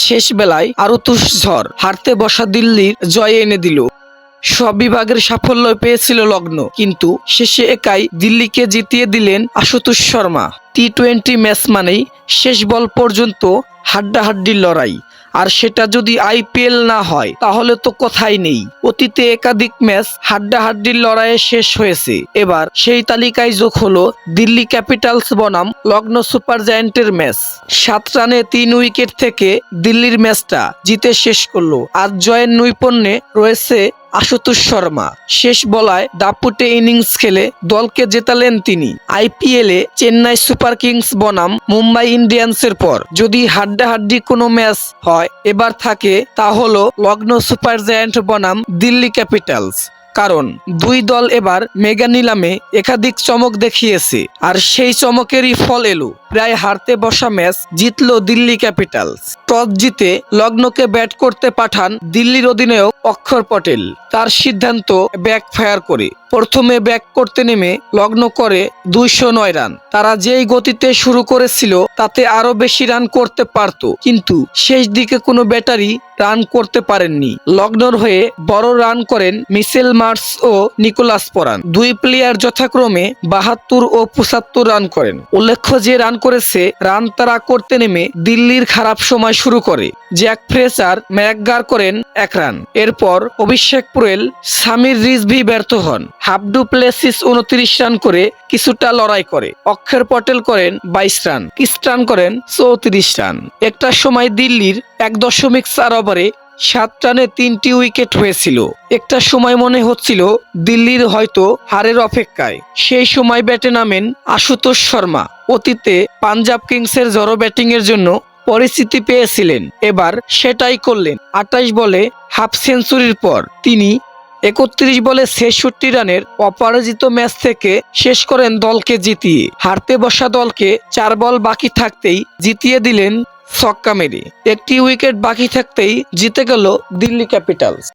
শেষ বেলায় আরও ঝড়। হারতে বসা দিল্লির জয় এনে দিল। সব বিভাগের সাফল্য পেয়েছিল লগ্ন। কিন্তু শেষে একাই দিল্লিকে জিতিয়ে দিলেন Ashutosh Sharma. T twenty match মানেই শেষ বল পর্যন্ত হাড্ডাহাড্ডির লড়াই। আর সেটা যদি আইপিএল না হয়, তাহলে তো কথাই নেই। অতীতে একাধিক ম্যাচ হাড্ডাহাড্ডির লড়াইয়ে শেষ হয়েছে। এবার সেই তালিকায় যোগ হলো দিল্লি ক্যাপিটালস বনাম লগ্ন সুপার জায়েন্টের ম্যাচ। সাত রানে তিন উইকেট থেকে দিল্লির ম্যাচটা জিতে শেষ করল। আর জয়ের নৈপুণ্যে রয়েছে আশুতোষ শর্মা। শেষ বলায় দাপুটে ইনিংস খেলে দলকে জেতালেন তিনি। আইপিএলে চেন্নাই সুপার কিংস বনাম মুম্বাই ইন্ডিয়ান্সের পর। যদি হাড্ডাহাড্ডি কোনো ম্যাচ হয়, এবার থাকে, তা হলো লগ্ন সুপার জায়ান্ট বনাম দিল্লি ক্যাপিটালস। কারণ দুই দল এবার মেগা নিলামে একাধিক চমক দেখিয়েছে, আর সেই চমকেরই ফল এলো। প্রায় হারতে বসা ম্যাচ জিতল দিল্লি ক্যাপিটালস। টস জিতে লগ্নকে ব্যাট করতে পাঠান দিল্লির অধিনায়ক অক্ষর পটেল। তার সিদ্ধান্ত ব্যাক ফায়ার করে। প্রথমে ব্যাক করতে নেমে লগ্ন করে দুইশো নয় রান। তারা যেই গতিতে শুরু করেছিল, তাতে আরও বেশি রান করতে পারত, কিন্তু শেষ দিকে কোনো ব্যাটারি রান করতে পারেননি। লগ্নর হয়ে বড় রান করেন মিসেল মার্স ও নিকোলাস পরান। দুই প্লেয়ার যথাক্রমে বাহাত্তর ও পঁচাত্তর রান করেন। উল্লেখ্য যে রান করেছে, রান তারা করতে নেমে দিল্লির খারাপ সময় শুরু করে। জ্যাক ফ্রেসার ম্যাকগার করেন এক রান। এরপর অভিষেক পুরেল, সামির রিজভি ব্যর্থ হন। হাবডু প্লেসিস উনত্রিশ রান করে কিছুটা লড়াই করে। অক্ষর পটেল করেন বাইশ রান, কিস্টান করেন চৌত্রিশ রান। একটা সময় দিল্লির এক দশমিক চার ওভারে সাত রানে তিনটি উইকেট হয়েছিল। একটা সময় মনে হচ্ছিল দিল্লির হয়তো হারের অপেক্ষায়। সেই সময় ব্যাটে নামেন আশুতোষ শর্মা। অতীতে পাঞ্জাব কিংসের জড়ো ব্যাটিংয়ের জন্য পরিস্থিতি পেয়েছিলেন। এবার সেটাই করলেন আটাইশ বলে হাফ সেঞ্চুরির পর। তিনি একত্রিশ বলে ছেষট্টি রানের অপরাজিত ম্যাচ থেকে শেষ করেন দলকে জিতিয়ে। হারতে বসা দলকে চার বল বাকি থাকতেই জিতিয়ে দিলেন ছক্কা মেরে। একটি উইকেট বাকি থাকতেই জিতে গেল দিল্লি ক্যাপিটালস।